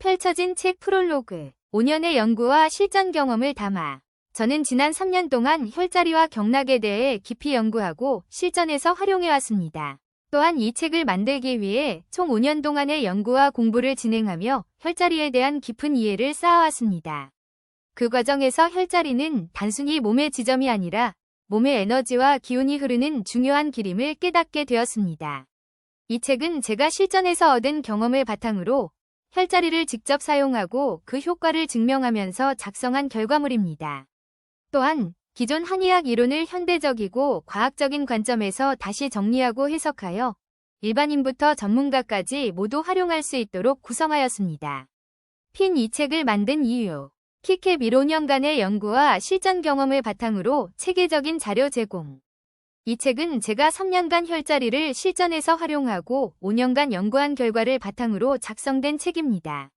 펼쳐진 책 프롤로그 5년의 연구와 실전 경험을 담아 저는 지난 3년 동안 혈자리와 경락에 대해 깊이 연구하고 실전에서 활용해왔습니다. 또한 이 책을 만들기 위해 총 5년 동안의 연구와 공부를 진행하며 혈자리에 대한 깊은 이해를 쌓아왔습니다. 그 과정에서 혈자리는 단순히 몸의 지점이 아니라 몸의 에너지와 기운이 흐르는 중요한 길임을 깨닫게 되었습니다. 이 책은 제가 실전에서 얻은 경험을 바탕으로 혈자리를 직접 사용하고 그 효과를 증명하면서 작성한 결과물입니다. 또한 기존 한의학 이론을 현대적이고 과학적인 관점에서 다시 정리하고 해석하여 일반인부터 전문가까지 모두 활용할 수 있도록 구성하였습니다. 핀 이 책을 만든 이유 키캡 1-5년간의 연구와 실전 경험을 바탕으로 체계적인 자료 제공 이 책은 제가 3년간 혈자리를 실전에서 활용하고 5년간 연구한 결과를 바탕으로 작성된 책입니다.